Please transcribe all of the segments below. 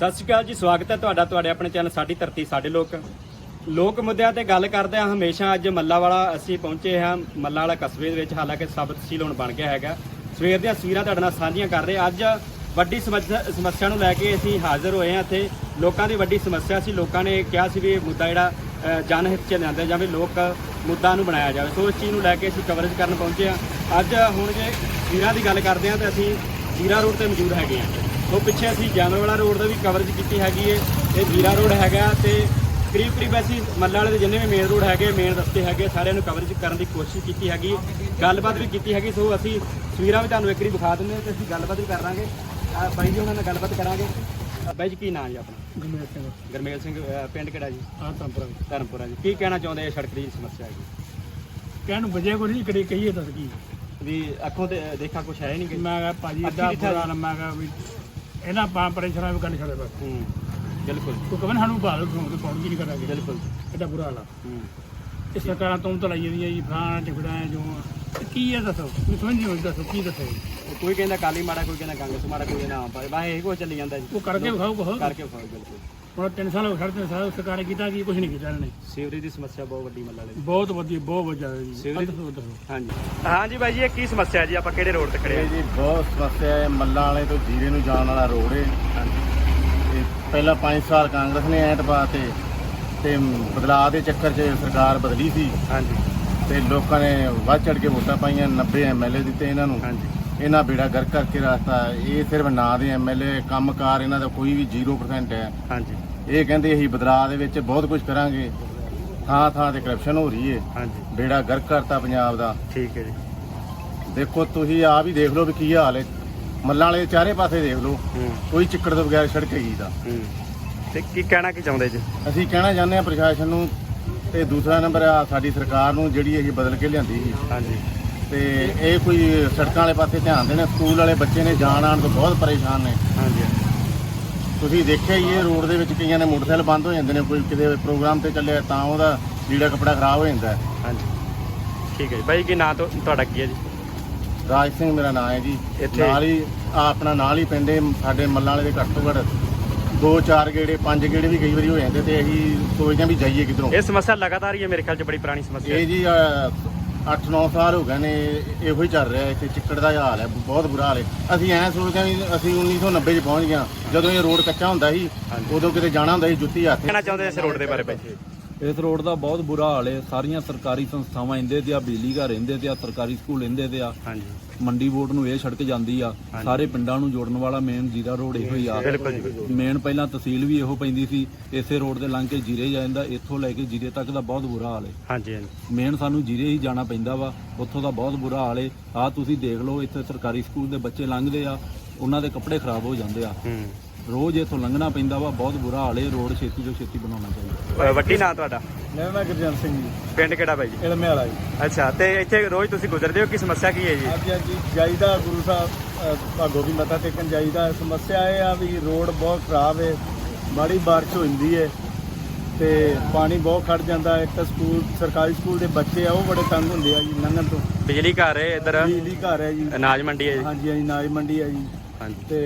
ਸਤਿ ਸ਼੍ਰੀ ਅਕਾਲ ਜੀ, ਸਵਾਗਤ ਹੈ ਤੁਹਾਡਾ, ਤੁਹਾਡੇ ਆਪਣੇ ਚੈਨਲ ਸਾਡੀ ਧਰਤੀ, ਸਾਡੇ ਲੋਕ। ਲੋਕ ਮੁੱਦਿਆਂ ਤੇ ਗੱਲ ਕਰਦੇ ਹਾਂ, ਹਮੇਸ਼ਾ ਅੱਜ ਮੱਲਾ ਵਾਲਾ ਅਸੀਂ ਪਹੁੰਚੇ ਹਾਂ, ਮੱਲਾ ਵਾਲਾ ਕਸਬੇ ਦੇ ਵਿੱਚ, ਹਾਲਾਂਕਿ ਸਬ ਤਹਿਸੀਲ ਹੁਣ ਬਣ ਗਿਆ ਹੈਗਾ। ਸਵੇਰ ਦੀਆਂ ਤਸਵੀਰਾਂ ਤੁਹਾਡੇ ਨਾਲ ਸਾਂਝੀਆਂ ਕਰ ਰਹੇ ਅੱਜ ਵੱਡੀ ਸਮੱਸਿਆ ਸਮੱਸਿਆ ਨੂੰ ਲੈ ਕੇ ਅਸੀਂ ਹਾਜ਼ਰ ਹੋਏ ਹਾਂ ਇੱਥੇ। ਲੋਕਾਂ ਦੀ ਵੱਡੀ ਸਮੱਸਿਆ ਸੀ, ਲੋਕਾਂ ਨੇ ਕਿਹਾ ਸੀ ਵੀ ਇਹ ਮੁੱਦਾ ਜਿਹੜਾ ਜਨ ਹਿੱਤ ਚ ਲਿਆਂਦਾ ਜਾਵੇ ਲੋਕ ਮੁੱਦਾ ਨੂੰ ਬਣਾਇਆ ਜਾਵੇ। ਸੋ ਇਸ ਚੀਜ਼ ਨੂੰ ਲੈ ਕੇ ਅਸੀਂ ਕਵਰੇਜ ਕਰਨ ਪਹੁੰਚੇ ਹਾਂ। ਅੱਜ ਹੁਣ ਜੇ ਵੀਰਾਂ ਦੀ ਗੱਲ ਕਰਦੇ ਹਾਂ, ਤਾਂ ਅਸੀਂ ਜੀਰਾ ਰੋਡ ਤੇ ਮੌਜੂਦ ਹੈਗੇ ਹਾਂ। ਸੋ ਪਿੱਛੇ ਅਸੀਂ ਜਾਨਰਵਾਲਾ ਰੋਡ ਦਾ ਵੀ ਕਵਰੇਜ ਕੀਤੀ ਹੈਗੀ ਏ। ਇਹ ਜੀਰਾ ਰੋਡ ਹੈਗਾ ਤੇ ਕਰੀਬ ਕਰੀਬ ਅਸੀਂ ਮੱਲਾ ਵਾਲੇ ਦੇ ਜਿੰਨੇ ਵੀ ਮੇਨ ਰੋਡ ਹੈਗੇ ਮੇਨ ਰਸਤੇ ਹੈਗੇ ਸਾਰਿਆਂ ਨੂੰ ਕਵਰੇਜ ਕਰਨ ਦੀ ਕੋਸ਼ਿਸ਼ ਕੀਤੀ ਹੈਗੀ। ਗੱਲਬਾਤ ਵੀ ਕੀਤੀ ਹੈਗੀ ਸੋ ਅਸੀਂ ਤਸਵੀਰਾਂ ਵੀ ਤੁਹਾਨੂੰ ਇੱਕ ਵਾਰੀ ਵਿਖਾ ਦਿੰਦੇ ਹਾਂ ਤੇ ਅਸੀਂ ਗੱਲਬਾਤ ਵੀ ਕਰਾਂਗੇ ਬਾਈ ਜੀ ਉਹਨਾਂ ਨਾਲ ਗੱਲਬਾਤ ਕਰਾਂਗੇ। ਬਾਈ ਜੀ ਕੀ ਨਾਮ ਜੀ ਆਪਣਾ? ਗੁਰਮੇਲ ਸਿੰਘ। ਗਰਮੇਲ ਸਿੰਘ ਪਿੰਡ ਕਿਹੜਾ ਜੀ? ਆ ਤੰਪਰਾ ਧਰਮਪੁਰਾ ਜੀ। ਕੀ ਕਹਿਣਾ ਚਾਹੁੰਦੇ ਆ ਸੜਕ ਦੀ ਸਮੱਸਿਆ ਹੈਗੀ ਕਹਿਣ ਨੂੰ ਵਜੇ ਕੋਈ ਨਹੀਂ ਕੜੀ ਕਹੀਏ ਦੱਸ ਕੀ ਵੀ ਅੱਖੋਂ ਤੇ ਦੇਖਾ ਕੁਛ ਹੈ ਨਹੀਂ ਕਿ ਮੈਂ ਕਿਹਾ ਭਾਜੀ ਦਿਖਾ ਬੁਰਾ ਮੈਂ ਕਿਹਾ ਵੀ ਇਹਨਾਂ ਪਾਂ ਪਰੇਸ਼ਾਨਾਂ ਵੀ ਗੱਲ ਛੱਡੇ ਬਸ ਹੂੰ ਬਿਲਕੁਲ। ਤੂੰ ਕਵਨ ਸਾਨੂੰ ਤੇ ਪੌਣ ਕੀ ਨਹੀਂ ਕਰਾਂਗੇ। ਬਿਲਕੁਲ। ਐਡਾ ਬੁਰਾ ਹਾਲ ਆ। ਹੂੰ। ਇਹ ਸਰਕਾਰਾਂ ਤੋਂ ਤਲਾਈ ਜਾਂਦੀਆਂ ਜੀ ਫਲਾਂ ਟਿਕੜਾ ਜੋ ਕੀ ਹੈ ਦੱਸੋ? ਮੈਨੂੰ ਸਮਝ ਨਹੀਂ ਆਉਂਦੀ ਦੱਸੋ ਕੀ ਦੱਸੋ? ਕੋਈ ਕਹਿੰਦਾ ਕਾਲੀ ਮਾੜਾ ਕੋਈ ਕਹਿੰਦਾ ਕਾਂਗਰਸ ਮਾੜਾ ਕੋਈ ਕਹਿੰਦਾ ਆਮ ਪਾਰਟੀ। ਬਸ ਇਹ ਕੁਛ ਚੱਲੀ ਜਾਂਦਾ ਜੀ। ਉਹ ਕਰਕੇ ਵਿਖਾਓ ਕੋ ਕਰਕੇ ਖਾਓ ਬਿਲਕੁਲ। ਹੁਣ ਤਿੰਨ ਸਾਲ ਹੋ ਗਏ ਸਾਢੇ ਤਿੰਨ ਸਾਲ ਸਰਕਾਰਾਂ ਕੀਤਾ ਕੀ ਕੁਝ ਨਹੀਂ ਕੀਤਾ ਇਹਨਾਂ ਨੇ। ਸੀਵਰੇਜ ਦੀ ਸਮੱਸਿਆ ਬਹੁਤ ਵੱਡੀ ਮੱਲਾ ਵਾਲੇ ਦੀ ਬਹੁਤ ਵਧੀਆ ਬਹੁਤ ਵਧੀਆ ਜੀ। ਸਿਵਰੇਜ- ਹਾਂਜੀ। ਹਾਂਜੀ ਬਾਈ ਜੀ ਇਹ ਕੀ ਸਮੱਸਿਆ ਜੀ? ਆਪਾਂ ਕਿਹੜੇ ਰੋਡ ਤੇ ਖੜੇ ਇਹ ਜੀ ਬਹੁਤ ਸਮੱਸਿਆ ਹੈ ਮੱਲਾਂ ਵਾਲੇ ਤੋਂ ਜੀਰੇ ਨੂੰ ਜਾਣ ਵਾਲਾ ਰੋਡ ਹੈ। ਤੇ ਪਹਿਲਾਂ 5 ਸਾਲ ਕਾਂਗਰਸ ਨੇ ਐਂਟ ਪਾਤੇ ਤੇ ਬਦਲਾਅ ਦੇ ਚੱਕਰ 'ਚ ਸਰਕਾਰ ਬਦਲੀ ਸੀ। ਹਾਂਜੀ। ਤੇ ਲੋਕਾਂ ਨੇ ਵੱਧ ਚੜ ਕੇ ਵੋਟਾਂ ਪਾਈਆਂ 90 ਐਮਐਲਏ ਦਿੱਤੇ ਇਹਨਾਂ ਨੂੰ। ਹਾਂਜੀ। ਇਹਨਾਂ ਬੇੜਾ ਗਰ ਕਰਕੇ ਰਾਸਤਾ ਇਹ ਸਿਰਫ ਨਾਂ ਦੇ ਐਮਐਲਏ ਕੰਮਕਾਰ ਇਹਨਾਂ ਦਾ ਕੋਈ ਵੀ 0% ਹੈ। ਹਾਂਜੀ। ਇਹ ਕਹਿੰਦੇ ਅਸੀਂ ਬਦਲਾਅ ਦੇ ਵਿੱਚ ਬਹੁਤ ਕੁਝ ਕਰਾਂਗੇ। ਥਾਂ ਥਾਂ ਤੇ ਕਰਪਸ਼ਨ ਹੋ ਰਹੀ ਹੈ ਹਾਂਜੀ। ਬੇੜਾ ਗਰ ਕਰਤਾ ਪੰਜਾਬ ਦਾ। ਠੀਕ ਹੈ ਜੀ। ਦੇਖੋ ਤੁਸੀਂ ਆਪ ਹੀ ਦੇਖ ਲਓ ਵੀ ਕੀ ਹਾਲ ਹੈ ਮੱਲਾਂ ਵਾਲੇ ਚਾਰੇ ਪਾਸੇ ਦੇਖ ਲਓ। ਕੋਈ ਚਿੱਕੜ ਤੋਂ ਬਗੈਰ ਸੜਕ ਹੈਗੀ ਦਾ ਤੇ ਕੀ ਕਹਿਣਾ ਕੀ ਚਾਹੁੰਦੇ ਜੀ? ਅਸੀਂ ਕਹਿਣਾ ਚਾਹੁੰਦੇ ਹਾਂ ਪ੍ਰਸ਼ਾਸਨ ਨੂੰ ਤੇ ਦੂਸਰਾ ਨੰਬਰ ਆ ਸਾਡੀ ਸਰਕਾਰ ਨੂੰ ਜਿਹੜੀ ਅਸੀਂ ਬਦਲ ਕੇ ਲਿਆਂਦੀ ਸੀ। ਹਾਂਜੀ। ਤੇ ਇਹ ਕੋਈ ਸੜਕਾਂ ਵਾਲੇ ਪਾਸੇ ਧਿਆਨ ਦੇਣ ਸਕੂਲ ਵਾਲੇ ਬੱਚੇ ਨੇ ਜਾਣ ਆਉਣ ਤੋਂ ਬਹੁਤ ਪਰੇਸ਼ਾਨ ਨੇ। ਹਾਂਜੀ। ਤੁਸੀਂ ਦੇਖਿਆ ਹੀ ਇਹ ਰੋਡ ਦੇ ਵਿੱਚ ਕਈਆਂ ਦੇ ਮੋਟਰਸਾਈਕਲ ਬੰਦ ਹੋ ਜਾਂਦੇ ਨੇ ਕੋਈ ਕਿਤੇ ਪ੍ਰੋਗਰਾਮ ਤੇ ਚੱਲਿਆ ਤਾਂ ਉਹਦਾ ਲੀੜਾ ਕੱਪੜਾ ਖਰਾਬ ਹੋ ਜਾਂਦਾ। ਹਾਂਜੀ। ਠੀਕ ਹੈ ਜੀ। ਬਾਈ ਕੀ ਨਾਂ ਤੋਂ ਤੁਹਾਡਾ ਕੀ ਹੈ ਜੀ? ਰਾਜ ਸਿੰਘ ਮੇਰਾ ਨਾਮ ਹੈ ਜੀ। ਇੱਥੇ- ਨਾਲ ਹੀ ਆਪਣਾ ਨਾਲ ਹੀ ਪਿੰਡੇ ਸਾਡੇ ਮੱਲਾਂ ਵਾਲੇ ਦੇ ਘੱਟ ਤੋਂ ਘੱਟ ਦੋ ਚਾਰ ਗੇੜੇ ਪੰਜ ਗੇੜੇ ਵੀ ਕਈ ਵਾਰੀ ਹੋ ਜਾਂਦੇ ਤੇ ਅਸੀਂ ਸੋਚਦੇ ਹਾਂ ਵੀ ਜਾਈਏ ਕਿਧਰੋਂ। ਇਹ ਸਮੱਸਿਆ ਲਗਾਤਾਰ ਹੀ ਹੈ ਮੇਰੇ ਖਿਆਲ 'ਚ ਬੜੀ ਪੁਰਾਣੀ ਸਮੱਸਿਆ ਹੈ। ਇਹ ਜੀ 8-9 ਸਾਲ ਹੋ ਗਏ ਨੇ ਇਹੋ ਹੀ ਚੱਲ ਰਿਹਾ ਇੱਥੇ ਚਿੱਕੜ ਦਾ ਹਾਲ ਹੈ ਬਹੁਤ ਬੁਰਾ ਹਾਲ ਹੈ। ਅਸੀਂ ਐਂ ਸੋਚਦੇ ਹਾਂ ਵੀ ਅਸੀਂ 1990 ਚ ਪਹੁੰਚ ਗਏ ਜਦੋਂ ਇਹ ਰੋਡ ਕੱਚਾ ਹੁੰਦਾ ਸੀ। ਉਦੋਂ ਕਿਤੇ ਜਾਣਾ ਹੁੰਦਾ ਸੀ ਜੁੱਤੀ ਹੱਥ ਕਹਿਣਾ ਚਾਹੁੰਦੇ ਇਸ ਰੋਡ ਦੇ ਬਾਰੇ ਬਾਈ ਇਸ ਰੋਡ ਦਾ ਬਹੁਤ ਬੁਰਾ ਹਾਲ ਹੈ। ਸਾਰੀਆਂ ਸਰਕਾਰੀ ਸੰਸਥਾਵਾਂ ਇੰਦੇ ਤੇ ਆ ਬਿਜਲੀ ਘਰ ਇੰਦੇ ਤੇ ਆ ਸਰਕਾਰੀ ਸਕੂਲ ਇੰਦੇ ਤੇ ਆ। ਹਾਂਜੀ। ਮੰਡੀ ਬੋਰਡ ਨੂੰ ਇਹ ਸੜਕ ਜਾਂਦੀ ਆ। ਸਾਰੇ ਪਿੰਡਾਂ ਨੂੰ ਜੋੜਨ ਵਾਲਾ ਮੇਨ ਜੀਰਾ ਰੋਡ ਇਹੋ ਹੀ ਆ। ਮੇਨ ਪਹਿਲਾਂ ਤਹਿਸੀਲ ਵੀ ਇਹੋ ਪੈਂਦੀ ਸੀ। ਇਸੇ ਰੋਡ ਦੇ ਲੰਘ ਕੇ ਜੀਰੇ ਜਾਂਦਾ। ਇੱਥੋਂ ਲੈ ਕੇ ਜੀਰੇ ਤੱਕ ਦਾ ਬਹੁਤ ਬੁਰਾ ਹਾਲ ਹੈ। ਹਾਂਜੀ ਹਾਂਜੀ। ਮੇਨ ਸਾਨੂੰ ਜੀਰੇ ਹੀ ਜਾਣਾ ਪੈਂਦਾ ਵਾ। ਉੱਥੋਂ ਦਾ ਬਹੁਤ ਬੁਰਾ ਹਾਲ ਹੈ। ਆ ਤੁਸੀਂ ਦੇਖ ਲਓ ਇੱਥੇ ਸਰਕਾਰੀ ਸਕੂਲ ਦੇ ਬੱਚੇ ਲੰਘਦੇ ਆ। ਉਹਨਾਂ ਦੇ ਕੱਪੜੇ ਖਰਾਬ ਹੋ ਜਾਂਦੇ ਆ। ਹੂੰ। ਰੋਜ਼ ਇੱਥੋਂ ਲੰਘਣਾ ਪੈਂਦਾ ਵਾ ਬਹੁਤ ਬੁਰਾ ਹਾਲ ਹੈ ਰੋਡ ਛੇਤੀ ਤੋਂ ਛੇਤੀ ਬਣਾਉਣਾ ਚਾਹੀਦਾ। ਵੱਡੀ ਨਾਂ ਤੁਹਾਡਾ? ਮੇਰਾ ਨਾਮ ਗੁਰਜਨ ਸਿੰਘ ਜੀ। ਪਿੰਡ ਕਿਹੜਾ ਬਾਈ ਜੀ? ਇਹਦਾ ਵਾਲਾ ਜੀ। ਅੱਛਾ ਤੇ ਇੱਥੇ ਰੋਜ਼ ਤੁਸੀਂ ਗੁਜ਼ਰਦੇ ਹੋ ਕੀ ਸਮੱਸਿਆ ਕੀ ਹੈ ਜੀ? ਅੱਜ ਅੱਜ ਜਾਈਦਾ ਗੁਰੂ ਸਾਹਿਬ ਭਾਗੋ ਵੀ ਮੱਥਾ ਟੇਕਣ ਜਾਈਦਾ ਸਮੱਸਿਆ ਇਹ ਆ ਵੀ ਰੋਡ ਬਹੁਤ ਖਰਾਬ ਹੈ ਮਾੜੀ ਬਾਰਿਸ਼ ਹੋ ਜਾਂਦੀ ਹੈ ਤੇ ਪਾਣੀ ਬਹੁਤ ਖੜ ਜਾਂਦਾ ਹੈ। ਇੱਕ ਤਾਂ ਸਕੂਲ ਸਰਕਾਰੀ ਸਕੂਲ ਦੇ ਬੱਚੇ ਆ ਉਹ ਬੜੇ ਤੰਗ ਹੁੰਦੇ ਆ ਜੀ ਲੰਘਣ ਤੋਂ। ਬਿਜਲੀ ਘਰ ਹੈ ਇੱਧਰ? ਬਿਜਲੀ ਘਰ ਹੈ ਜੀ। ਅਨਾਜ ਮੰਡੀ ਹੈ ਜੀ? ਹਾਂਜੀ ਹਾਂਜੀ ਨਾਜ ਮੰਡੀ ਹੈ ਜੀ। ਹਾਂਜੀ। ਤੇ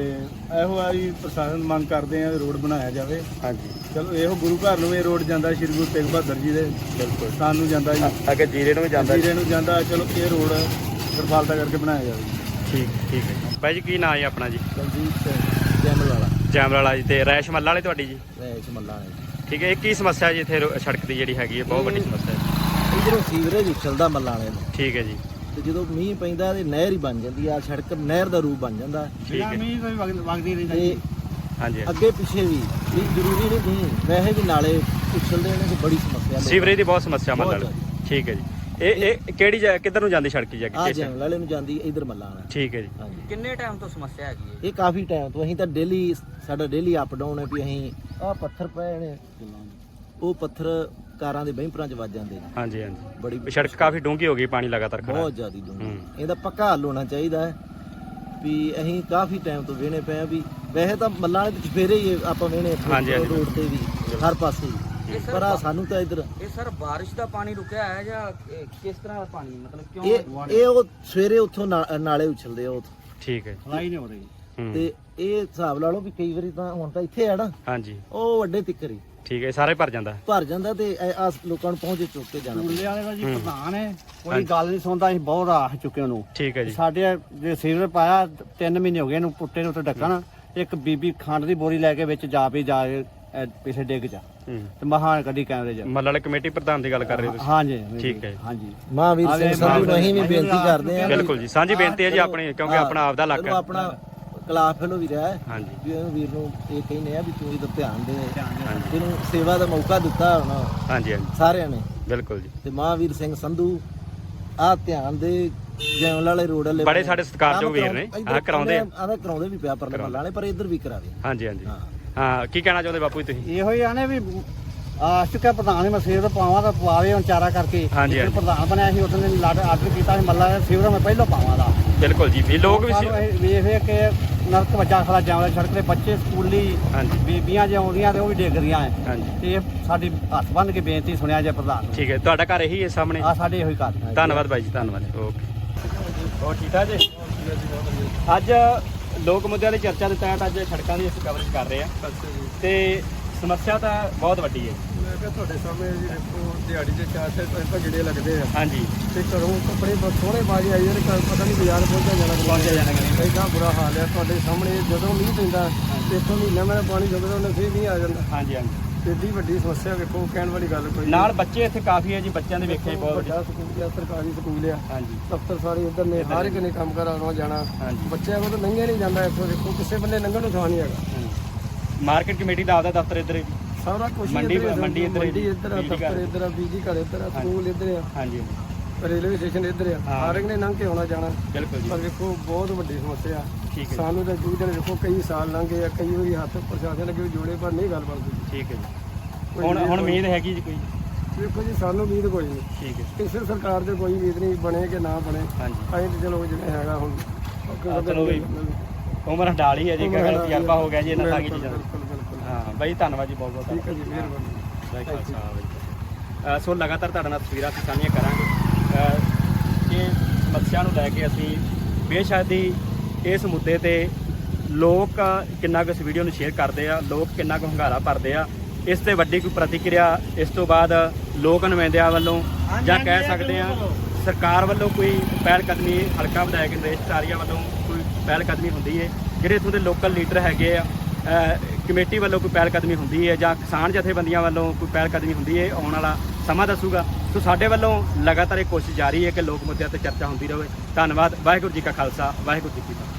ਇਹੋ ਆ ਜੀ ਪ੍ਰਸ਼ਾਸਨ ਮੰਗ ਕਰਦੇ ਆ ਰੋਡ ਬਣਾਇਆ ਜਾਵੇ। ਹਾਂਜੀ। ਚਲੋ ਇਹੋ ਗੁਰੂ ਘਰ ਨੂੰ ਇਹ ਰੋਡ ਜਾਂਦਾ ਸ਼੍ਰੀ ਗੁਰੂ ਤੇਗ ਬਹਾਦਰ ਜੀ ਦੇ ਬਿਲਕੁਲ। ਸਾਨੂੰ ਜਾਂਦਾ ਜੀ। ਅੱਗੇ ਜੀਰੇ ਨੂੰ ਜਾਂਦਾ। ਜੀਰੇ ਨੂੰ ਜਾਂਦਾ ਚਲੋ ਇਹ ਰੋਡ ਕਿਰਪਾਲਤਾ ਕਰਕੇ ਬਣਾਇਆ ਜਾਵੇ। ਠੀਕ ਠੀਕ ਹੈ ਬਾਈ ਜੀ ਕੀ ਨਾਂ ਹੈ ਆਪਣਾ ਜੀ? ਸਿੰਘ ਜੈਮਲ ਵਾਲਾ ਜੈਮਲ ਵਾਲਾ ਜੀ ਤੇ ਰੈਸ਼ ਮੱਲਾ ਵਾਲੇ ਤੁਹਾਡੀ ਜੀ? ਰੈਸ਼ ਮੱਲਾ ਠੀਕ ਹੈ ਇਹ ਕੀ ਸਮੱਸਿਆ ਜੀ ਇੱਥੇ ਰੋ- ਸੜਕ ਦੀ ਜਿਹੜੀ ਹੈਗੀ ਹੈ? ਬਹੁਤ ਵੱਡੀ ਸਮੱਸਿਆ ਹੈ। ਇਧਰੋਂ ਸੀਵਰੇਜ ਉਛਲਦਾ ਮੱਲਾਂ ਵਾਲੇ ਨੂੰ। ਠੀਕ ਹੈ ਜੀ। ਤੇ ਜਦੋਂ ਮੀਂਹ ਪੈਂਦਾ ਤੇ ਨਹਿਰ ਹੀ ਬਣ ਜਾਂਦੀ ਆ ਸੜਕ ਨਹਿਰ ਦਾ ਰੂਪ ਬਣ ਜਾਂਦਾ। ਠੀਕ ਹੈ। ਮੀਂਹ ਕੋਈ ਵਗਦੀ ਰਹਿੰਦਾ ਤੇ ਹਾਂਜੀ। ਹਾਂਜੀ। ਅੱਗੇ ਪਿੱਛੇ ਵੀ ਇਹ ਜ਼ਰੂਰੀ ਨਹੀਂ ਨਹੀਂ ਵੈਸੇ ਵੀ ਨਾਲੇ ਉਛਲਦੇ ਨੇ ਤੇ ਬੜੀ ਸਮੱਸਿਆ ਸੀਵਰੇਜ ਦੀ ਬਹੁਤ ਸਮੱਸਿਆ ਵਾਲੇ ਠੀਕ ਹੈ ਜੀ। ਇਹ ਇਹ ਕਿਹੜੀ ਜਗ੍ਹਾ ਕਿੱਧਰ ਨੂੰ ਜਾਂਦੀ ਸੜਕ ਜੀ ਆ ਅੱਗੇ ਜੈਮਲ ਵਾਲੇ ਨੂੰ ਜਾਂਦੀ ਇਧਰ ਮੱਲਾਂ ਵਾਲਾ। ਠੀਕ ਹੈ ਜੀ। ਹਾਂਜੀ। ਕਿੰਨੇ ਟਾਈਮ ਤੋਂ ਸਮੱਸਿਆ ਹੈਗੀ ਹੈ? ਇਹ ਕਾਫੀ ਟਾਈਮ ਤੋਂ ਅਸੀਂ ਤਾਂ ਡੇਲੀ ਸਾਡਾ ਡੇਲੀ ਅਪ ਡਾਊਨ ਹੈ ਵੀ ਅਸੀਂ ਆ ਪੱਥਰ ਪਏ ਨੇ। ਉਹ ਪੱਥਰ ਕਾਰਾਂ ਦੇ ਬੈਂਪਰਾਂ 'ਚ ਵੱਜ ਜਾਂਦੇ ਨੇ। ਹਾਂਜੀ ਹਾਂਜੀ। ਬੜੀ ਸੜਕ ਕਾਫੀ ਡੂੰਘੀ ਹੋ ਗਈ ਪਾਣੀ ਲਗਾਤਾਰ ਖੜਾ। ਬਹੁਤ ਜ਼ਿਆਦੀ ਡੂੰਘੀ। ਹੂੰ। ਇਹਦਾ ਪੱਕਾ ਹੱਲ ਹੋਣਾ ਚਾਹੀਦਾ ਹੈ ਵੀ ਅਸੀਂ ਕਾਫੀ ਟਾਈਮ ਤੋਂ ਵੇਣੇ ਪਏ ਆ ਵੀ ਵੈਸੇ ਤਾਂ ਮੱਲਾਂ ਵਾਲੇ ਦੇ ਚਫੇਰੇ ਹੀ ਆਪਾਂ ਵੇਣੇ ਹਾਂਜੀ, ਹਾਂਜੀ। ਰੋਡ ਤੇ ਵੀ ਹਰ ਪਾਸੇ ਹੀ। ਪਰ ਆ ਸਾਨੂੰ ਤਾਂ ਇਧਰ ਇਹ ਸਰ ਬਾਰਿਸ਼ ਦਾ ਪਾਣੀ ਰੁਕਿਆ ਹੈ ਜਾਂ ਇਹ ਕਿਸ ਤਰ੍ਹਾਂ ਦਾ ਪਾਣੀ ਮਤਲਬ ਕਿਉਂ ਇਹ ਇਹ ਉਹ ਸਵੇਰੇ ਉੱਥੋਂ ਨਾ- ਨਾਲੇ ਉਛਲਦੇ ਆ ਉੱਥੋਂ ਠੀਕ ਹੈ ਫਲਾਈ ਨਹੀਂ ਹੋ ਰਹੀ। ਹੂੰ। ਤੇ ਇਹ ਹਿਸਾਬ ਲਾ ਲਓ ਵੀ ਕਈ ਵਾਰੀ ਤਾਂ ਹੁਣ ਤਾਂ ਇੱਥੇ ਆ ਨਾ। ਹਾਂਜੀ। ਉਹ ਵੱਡੇ ਤਿੱਕਰੀ ਠੀਕ ਹੈ ਸਾਰੇ ਭਰ ਜਾਂਦਾ। ਭਰ ਜਾਂਦਾ ਤੇ ਆ ਲੋਕਾਂ ਨੂੰ ਪਹੁੰਚੇ ਚੁੱਕ ਕੇ ਜਾਣਾ। ਮੁੱਲੇ ਵਾਲੇ ਦਾ ਜੀ। ਪ੍ਰਧਾਨ ਹੈ ਕੋਈ ਗੱਲ ਨਹੀਂ ਸੁਣਦਾ ਅਸੀਂ ਬਹੁਤ ਰਾਹ ਚੁੱਕੇ ਉਹਨੂੰ। ਠੀਕ ਹੈ ਜੀ। ਸਾਡੇ ਜੇ ਸੀਵਰ ਪਾਇਆ 3 ਮਹੀਨੇ ਹੋ ਗਏ ਇਹਨੂੰ ਪੁੱਟੇ ਨੂੰ ਉੱਤੇ ਢੱਕਣ। ਇੱਕ ਬੀਬੀ ਖੰਡ ਦੀ ਬੋਰੀ ਲੈ ਕੇ ਵਿੱਚ ਜਾ ਪਈ ਜਾ ਕੇ ਪਿੱਛੇ ਡਿੱਗ ਜਾ। ਤੇ ਮਹਾਨ ਕੱਢੀ ਕੈਮਰੇ 'ਚ। ਮੱਲਾ ਵਾਲੇ ਕਮੇਟੀ ਪ੍ਰਧਾਨ ਦੀ ਗੱਲ ਕਰ ਰਹੇ ਹੋ ਤੁਸੀਂ? ਹਾਂਜੀ ਠੀਕ ਹੈ ਜੀ। ਹਾਂਜੀ। ਮਹਾਂਵੀਰ ਸਿੰਘ ਸੰਧੂ ਨੂੰ ਅਸੀਂ ਵੀ ਬੇਨਤੀ ਕਰਦੇ ਹਾਂ। ਬਿਲਕੁਲ ਜੀ ਸਾਂਝੀ ਬੇਨਤੀ ਹੈ ਜੀ ਆਪਣੀ ਕਿਉਂਕਿ ਆਪਣਾ ਆਪਦਾ ਇਲਾਕਾ ਆਪਣਾ ਕਲਾਸ ਫੈਲੋ ਵੀ ਰਿਹਾ ਹਾਂਜੀ। ਵੀ ਇਹਨੂੰ ਵੀਰ ਨੂੰ ਇਹ ਕਹਿੰਦੇ ਆ ਵੀ ਤੂੰ ਇਹਦਾ ਧਿਆਨ ਦੇ। ਇਹਨੂੰ ਸੇਵਾ ਦਾ ਮੌਕਾ ਦਿੱਤਾ ਹੁਣ ਹਾਂਜੀ ਹਾਂਜੀ। ਸਾਰਿਆਂ ਨੇ। ਬਿਲਕੁਲ ਜੀ। ਤੇ ਮਹਾਂਵੀਰ ਸਿੰਘ ਸੰਧੂ ਆ ਧਿਆਨ ਦੇ ਜੈਮਲ ਵਾਲੇ ਰੋਡ ਵਾਲੇ ਬੜੇ ਸਾਡੇ ਸਤਿਕਾਰਯੋਗ ਵੀਰ ਨੇ। ਆਹ ਕਰਾਉਂਦੇ ਆ। ਆਹ ਕਰਾਉਂਦੇ ਵੀ ਪਿਆ ਪਰਲੇ ਵਾਲੇ ਪਰ ਇੱਧਰ ਵੀ ਕਰਾਵੇ। ਹਾਂਜੀ ਹਾਂਜੀ। ਹਾਂ। ਹਾਂ ਕੀ ਕਹਿਣਾ ਚਾਹੁੰਦੇ ਬਾਪੂ ਜੀ ਤੁਸੀਂ? ਇਹੋ ਹੀ ਆਨੇ ਵੀ ਆਸ ਚੁੱਕਿਆ ਪ੍ਰਧਾਨ ਨੇ ਮੈਂ ਸੇਵਰ ਪਾਵਾਂ ਤਾਂ ਪਵਾਵੇ ਹੁਣ ਚਾਰਾ ਕਰਕੇ। ਹਾਂਜੀ, ਜਦੋਂ ਹਾਂਜੀ। ਪ੍ਰਧਾਨ ਬਣਿਆ ਸੀ ਉਦੋਂ ਨੇ ਆਰਡਰ ਕੀਤਾ ਸੀ ਮੱਲਾ ਸੇਵਰ ਮੈਂ ਪਹਿਲਾਂ ਪਾਵਾਂ ਦਾ ਬਿਲਕੁਲ ਜੀ ਵੀ ਲੋਕ ਵੀ ਸੀ- ਸਾਨੂੰ ਇਹ ਵੇਖ ਵੇਖ ਕੇ ਨਰਕ ਵੱਜਾ ਖਲਾ ਜਾਂਦੇ ਸੜਕ ਦੇ ਬੱਚੇ ਸਕੂਲੀ ਹਾਂਜੀ। ਬੀਬੀਆਂ ਜੇ ਆਉਂਦੀਆਂ ਤੇ ਉਹ ਵੀ ਡਿੱਗ ਰਹੀਆਂ ਐ। ਹਾਂਜੀ। ਤੇ ਇਹ ਸਾਡੀ ਹੱਥ ਬੰਨ ਕੇ ਬੇਨਤੀ ਸੁਣਿਆ ਜੇ ਪ੍ਰਧਾਨ ਠੀਕ ਹੈ ਤੁਹਾਡਾ ਘਰ ਇਹੀ ਹੈ ਸਾਹਮਣੇ? ਆ ਸਾਡੇ ਇਹੋ ਹੀ ਘਰ ਧੰਨਵਾਦ ਬਾਈ ਜੀ ਧੰਨਵਾਦ। ਓਕੇ। ਹੋਰ ਠੀਕ ਠਾਕ ਜੀ? ਅੱਜ ਲੋਕ ਮੁੱਦਿਆਂ ਦੀ ਚਰਚਾ ਦੇ ਤਹਿਤ ਅੱਜ ਸੜਕਾਂ ਦੀ ਅਸੀਂ ਕਵਰੇਜ ਕਰ ਰਹੇ ਹਾਂ। ਤੇ ਸਮੱਸਿਆ ਤਾਂ ਬਹੁਤ ਵੱਡੀ ਹੈ। ਮੈਂ ਕਿਹਾ ਤੁਹਾਡੇ ਸਾਹਮਣੇ ਜੀ ਦੇਖੋ ਦਿਹਾੜੀ ਦੇ ਚਾਰ ਸੇ ਪੰਜ ਜਿਹੜੇ ਲੱਗਦੇ ਆ। ਹਾਂਜੀ। ਤੇ ਘਰੋਂ ਕੱਪੜੇ ਬਹੁਤ ਸੋਹਣੇ ਬਾਜੀ ਆਈ ਨੇ ਪਤਾ ਨਹੀਂ ਬਾਜ਼ਾਰ ਪਹੁੰਚਿਆ ਜਾਣਾ ਪਹੁੰਚਿਆ। ਜਾਣਾ ਕਿ ਨਹੀਂ। ਐਡਾ ਬੁਰਾ ਹਾਲ ਹੈ ਤੁਹਾਡੇ ਸਾਹਮਣੇ ਜਦੋਂ ਮੀਂਹ ਪੈਂਦਾ ਤੇ ਇੱਥੋਂ ਮਹੀਨਾ ਮੇਰਾ ਪਾਣੀ ਜਦੋਂ ਉਹਨੇ ਫੇਰ ਨਹੀਂ ਆ ਜਾਂਦਾ। ਹਾਂਜੀ ਵੱਡੀ ਸਮੱਸਿਆ ਵੇਖੋ ਕਹਿਣ ਵਾਲੀ ਗੱਲ ਕੋਈ ਨਾਲ ਬੱਚੇ ਇੱਥੇ ਕਾਫੀ ਹੈ ਜੀ ਬੱਚਿਆਂ ਦੇ ਵੇਖਿਆ ਹੀ ਬਹੁਤ ਵੱਡੀ ਸਕੂਲ ਆ ਸਰਕਾਰੀ ਸਕੂਲ ਆ। ਹਾਂਜੀ। ਦਫ਼ਤਰ ਸਾਰੇ ਇੱਧਰ ਨੇ ਹਰ ਇੱਕ ਨੇ ਕੰਮ ਕਰ ਜਾਣਾ। ਹਾਂਜੀ। ਬੱਚਿਆਂ ਕੋਲ ਤਾਂ ਲੰਘਿਆ ਨਹੀਂ ਜਾਂਦਾ ਇੱਥੋਂ ਦੇਖੋ ਕਿਸੇ ਬੰਦੇ ਲੰਘਣ ਨੂੰ ਥਾਂ ਨਹੀਂ ਹੈਗਾ। ਮਾਰਕੀਟ ਕਮੇਟੀ ਦਾ ਆਪਦਾ ਦਫ਼ਤਰ ਇੱਧਰ ਹੈ ਜੀ। ਸਾਰਾ ਕੁਝ ਮੰਡੀ- ਮੰਡੀ ਇੱਧਰ ਹੈ ਜੀ, ਮੰਡੀ ਇੱਧਰ ਆ ਬਿਜਲੀ ਘਰ। ਦਫ਼ਤਰ ਇੱਧਰ ਆ ਬੀਜੀ ਘਰ ਇੱਧਰ ਆ ਸਕੂਲ ਇੱਧਰ ਆ। ਹਾਂਜੀ। ਰੇਲਵੇ ਸਟੇਸ਼ਨ ਇੱਧਰ ਆ। ਹਾਂ। ਹਰ ਇੱਕ ਨੇ ਲੰਘ ਕੇ ਆਉਣਾ ਜਾਣਾ। ਬਿਲਕੁਲ ਜੀ। ਪਰ ਵੇਖੋ ਬਹੁਤ ਵੱਡੀ ਸਮੱਸਿਆ। ਠੀਕ ਹੈ ਸਾਨੂੰ ਤਾਂ ਨੇ ਵੇਖੋ ਕਈ ਸਾਲ ਲੰਘੇ ਆ ਕਈ ਵਾਰੀ ਹੱਥ ਪ੍ਰਸ਼ਾਸਨ ਅੱਗੇ ਵੀ ਜੋੜੇ ਪਰ ਨਹੀਂ ਗੱਲ ਬਣਦੀ। ਠੀਕ ਹੈ ਜੀ। ਹੁਣ ਹੁਣ ਉਮੀਦ ਹੈਗੀ ਜੀ ਕੋਈ। ਵੇਖੋ ਜੀ ਸਾਨੂੰ ਉਮੀਦ ਕੋਈ ਨਹੀਂ। ਠੀਕ ਹੈ ਕਿਸੇ ਸਰਕਾਰ ਦੇ ਕੋਈ ਉਮੀਦ ਨਹੀਂ ਬਣੇ ਕਿ ਨਾ ਬਣੇ। ਹਾਂਜੀ। ਅਸੀਂ ਤੇ ਚਲੋ ਜਿਵੇਂ ਹੈਗਾ ਹੁਣ। ਚਲੋ ਵੀ ਉਮਰ ਹੰਡਾਲ ਹੀ ਹੈ ਜੀ ਕਹਿੰਦਾ ਤਜਰਬਾ ਹੋ ਗਿਆ ਜੀ ਇਹਨਾਂ ਸਾਰੀਆਂ ਚੀਜ਼ਾਂ ਦਾ। ਬਿਲਕੁਲ ਬਿਲਕੁਲ। ਹਾਂ ਬਾਈ ਧੰਨਵਾਦ ਜੀ ਬਹੁਤ ਬਹੁਤ ਠੀਕ ਹੈ ਜੀ ਮਿਹਰਬਾਨੀ। ਸੋ ਲਗਾਤਾਰ ਤੁਹਾਡੇ ਨਾਲ ਤਸਵੀਰਾਂ ਅਸੀਂ ਸਾਂਝੀਆਂ ਕਰਾਂਗੇ। ਅ, ਇਹ ਸਮੱਸਿਆ ਨੂੰ ਲੈ ਕੇ ਅਸੀਂ ਬੇਸ਼ੱਕ ਦੀ ਇਸ ਮੁੱਦੇ ਤੇ ਲੋਕ ਕਿੰਨਾ ਕੁ ਇਸ ਵੀਡੀਓ ਨੂੰ ਸ਼ੇਅਰ ਕਰਦੇ ਆ ਲੋਕ ਕਿੰਨਾ ਕੁ ਹੰਗਾਰਾ ਭਰਦੇ ਆ ਇਸ ਤੇ ਵੱਡੀ ਕੋਈ ਪ੍ਰਤੀਕਿਰਿਆ ਇਸ ਤੋਂ ਬਾਅਦ ਲੋਕ ਨੁਮਾਇੰਦਿਆਂ ਵੱਲੋਂ ਜਾਂ ਕਹਿ ਸਕਦੇ ਆ ਸਰਕਾਰ ਵੱਲੋਂ ਕੋਈ ਪਹਿਲ ਕਦਮੀ ਹਲਕਾ ਵਿਧਾਇਕ ਨਰੇਸ਼ ਤਾਰੀਆ ਵੱਲੋਂ ਪਹਿਲ ਕਦਮੀ ਹੁੰਦੀ ਹੈ ਜਿਹੜੇ ਇੱਥੋਂ ਦੇ ਲੋਕਲ ਲੀਡਰ ਹੈਗੇ ਆ ਕਮੇਟੀ ਵੱਲੋਂ ਕੋਈ ਪਹਿਲ ਕਦਮੀ ਹੁੰਦੀ ਹੈ ਜਾਂ ਕਿਸਾਨ ਜਥੇਬੰਦੀਆਂ ਵੱਲੋਂ ਕੋਈ ਪਹਿਲ ਕਦਮੀ ਹੁੰਦੀ ਹੈ ਆਉਣ ਵਾਲਾ ਸਮਾਂ ਦੱਸੂਗਾ। ਸੋ ਸਾਡੇ ਵੱਲੋਂ ਲਗਾਤਾਰ ਇਹ ਕੋਸ਼ਿਸ਼ ਜਾਰੀ ਹੈ ਕਿ ਲੋਕ ਮੁੱਦਿਆਂ ਤੇ ਚਰਚਾ ਹੁੰਦੀ ਰਹੇ ਧੰਨਵਾਦ, ਵਾਹਿਗੁਰੂ ਜੀ ਕਾ ਖਾਲਸਾ, ਵਾਹਿਗੁਰੂ ਜੀ ਕੀ ਫਤਿਹ।